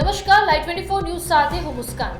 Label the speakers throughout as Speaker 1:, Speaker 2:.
Speaker 1: નમસ્કાર live twenty four news સાથે હું મુસ્કાન.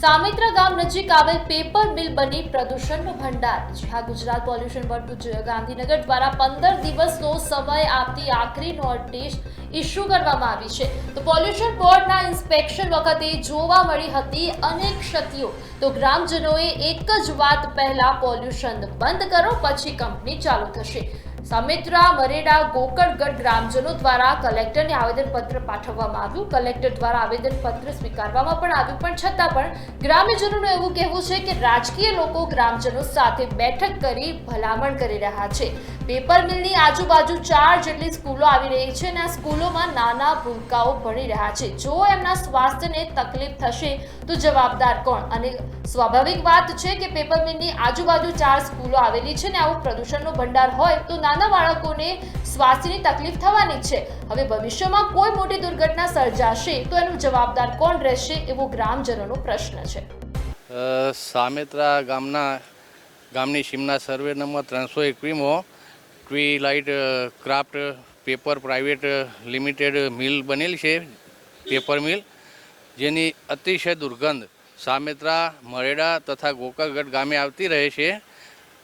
Speaker 1: સામિત્રા ગામ નજીક આવેલ પેપર મિલ બની પ્રદૂષણનો ભંડાર. જ્યાં ગુજરાત પોલ્યુશન બોર્ડ ગાંધીનગર દ્વારા પંદર દિવસનો સમય આપતી આખરી નોટિસ ઇસ્યુ કરવામાં આવી છે. તો પોલ્યુશન બોર્ડના ઇન્સ્પેક્શન વખતે જોવા મળી હતી અનેક ક્ષતિઓ. તો ગ્રામજનોએ એક જ વાત પહેલા પોલ્યુશન બંધ કરો, પછી કંપની ચાલુ થશે. સામેત્રા મરેડા, ગોકળગઢ ગ્રામજનો દ્વારા કલેક્ટરને આવેદનપત્ર પાઠવવામાં આવ્યું. કલેક્ટર દ્વારા આવેદનપત્ર સ્વીકારવામાં પણ આવ્યું. પણ છતાં પણ ગ્રામ્યજનોનું એવું કહેવું છે કે રાજકીય લોકો ગ્રામજનો સાથે બેઠક કરી ભલામણ કરી રહ્યા છે. પેપર મિલની આજુબાજુ ચાર જેટલી સ્કૂલો આવી રહી છે અને આ સ્કૂલોમાં નાના ભૂલકાઓ ભણી રહ્યા છે. જો એમના સ્વાસ્થ્યને તકલીફ થશે તો જવાબદાર કોણ? અને સ્વાભાવિક વાત છે કે પેપર મિલની આજુબાજુ ચાર સ્કૂલો આવેલી છે ને આવું પ્રદૂષણનો ભંડાર હોય તો નાના બાળકોને સ્વાસ્થ્યની તકલીફ થવાની છે. હવે ભવિષ્યમાં કોઈ મોટી દુર્ઘટના સર્જાશે તો એનું જવાબદાર કોણ રહેશે એવો ગ્રામજનોનો પ્રશ્ન છે.
Speaker 2: સામેત્રા ગામના ગામની સીમના સર્વે નંબર ત્રણસો એકવીમાં twilight craft, paper, private limited mill બનેલી છે, પેપર મિલ, જેની અતિશય દુર્ગંધ સામેત્રા, મરેડા તથા ગોકળગઢ ગામે આવતી રહે છે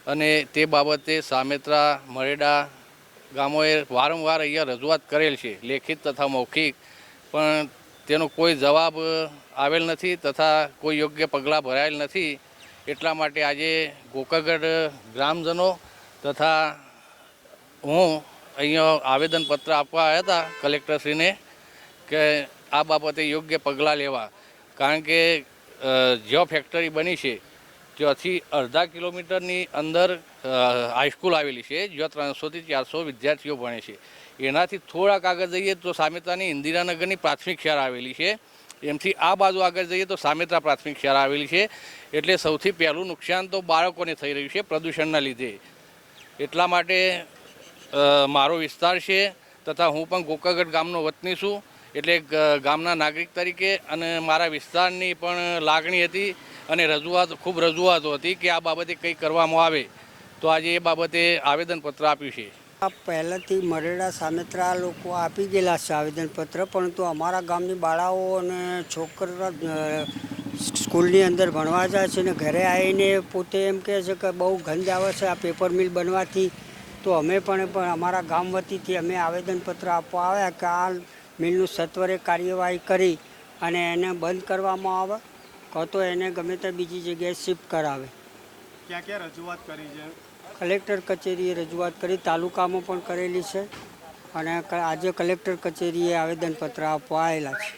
Speaker 2: અને તે બાબતે સામેત્રા, મરેડા ગામોએ વારંવાર અહીંયા રજૂઆત કરેલ છે, લેખિત તથા મૌખિક. પણ તેનો કોઈ જવાબ આવેલ નથી તથા કોઈ યોગ્ય પગલાં ભરાયેલ નથી. એટલા માટે આજે ગોકળગઢ ગ્રામજનો તથા હું અહીંયા આવેદનપત્ર આપવા આવ્યા હતા કલેક્ટરશ્રીને કે આ બાબતે યોગ્ય પગલાં લેવા. કારણ કે જ્યાં ફેક્ટરી બની છે, ત્યાંથી અડધા કિલોમીટરની અંદર હાઈસ્કૂલ આવેલી છે, જ્યાં ત્રણસોથી ચારસો વિદ્યાર્થીઓ ભણે છે. એનાથી થોડાક આગળ જઈએ તો સામેતાની ઇન્દિરાનગરની પ્રાથમિક શાળા આવેલી છે. એમથી આ બાજુ આગળ જઈએ તો સામેત્રા પ્રાથમિક શાળા આવેલી છે. એટલે સૌથી પહેલું નુકસાન તો બાળકોને થઈ રહ્યું છે પ્રદૂષણના લીધે. એટલા માટે મારો વિસ્તાર છે તથા હું પણ ગોકાગઢ ગામનો વતની છું. એટલે ગામના નાગરિક તરીકે અને મારા વિસ્તારની પણ લાગણી હતી અને રજૂઆત, ખૂબ રજૂઆતો હતી કે આ બાબતે કંઈ કરવામાં આવે. તો આજે એ બાબતે આવેદનપત્ર આપ્યું છે.
Speaker 3: આ પહેલાંથી મરેડા સામેત્રા લોકો આપી ગયેલા છે આવેદનપત્ર, પરંતુ અમારા ગામની બાળાઓ અને છોકરા સ્કૂલની અંદર ભણવા જાય છે ને ઘરે આવીને પોતે એમ કહે છે કે બહુ ગંધ આવે છે આ પેપર મિલ બનવાથી. તો અમે પણ પણ અમારા ગામ વતીથી અમે આવેદનપત્ર આપવા આવ્યા કે આ મિલનું સત્વરે કાર્યવાહી કરી અને એને બંધ કરવામાં આવે કાં તો એને ગમે તે બીજી જગ્યાએ શિફ્ટ કરાવે.
Speaker 4: ક્યાં ક્યાં રજૂઆત કરી છે?
Speaker 3: કલેક્ટર કચેરીએ રજૂઆત કરી તાલુકામાં પણ કરેલી છે અને આજે કલેક્ટર કચેરીએ આવેદનપત્ર આપવા આવેલા છે.